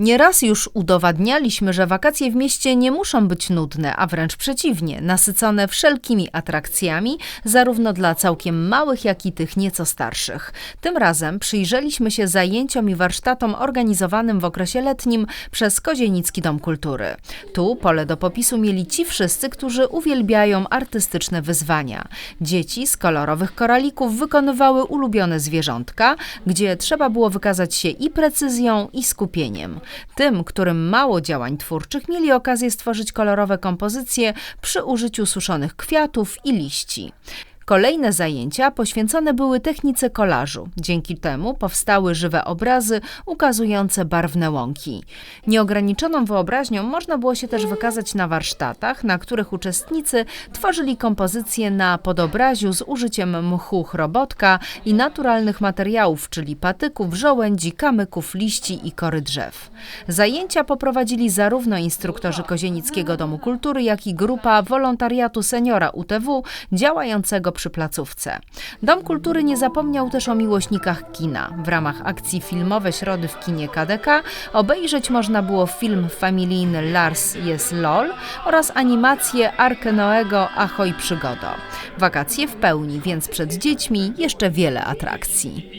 Nieraz już udowadnialiśmy, że wakacje w mieście nie muszą być nudne, a wręcz przeciwnie, nasycone wszelkimi atrakcjami, zarówno dla całkiem małych, jak i tych nieco starszych. Tym razem przyjrzeliśmy się zajęciom i warsztatom organizowanym w okresie letnim przez Kozienicki Dom Kultury. Tu pole do popisu mieli ci wszyscy, którzy uwielbiają artystyczne wyzwania. Dzieci z kolorowych koralików wykonywały ulubione zwierzątka, gdzie trzeba było wykazać się i precyzją, i skupieniem. Tym, którym mało działań twórczych, mieli okazję stworzyć kolorowe kompozycje przy użyciu suszonych kwiatów i liści. Kolejne zajęcia poświęcone były technice kolażu. Dzięki temu powstały żywe obrazy ukazujące barwne łąki. Nieograniczoną wyobraźnią można było się też wykazać na warsztatach, na których uczestnicy tworzyli kompozycje na podobraziu z użyciem mchu chrobotka i naturalnych materiałów, czyli patyków, żołędzi, kamyków, liści i kory drzew. Zajęcia poprowadzili zarówno instruktorzy Kozienickiego Domu Kultury, jak i grupa wolontariatu seniora UTW działającego przy placówce. Dom Kultury nie zapomniał też o miłośnikach kina. W ramach akcji Filmowe Środy w kinie KDK obejrzeć można było film familijny Lars jest LOL oraz animację Arkę Noego Ahoj Przygodo. Wakacje w pełni, więc przed dziećmi jeszcze wiele atrakcji.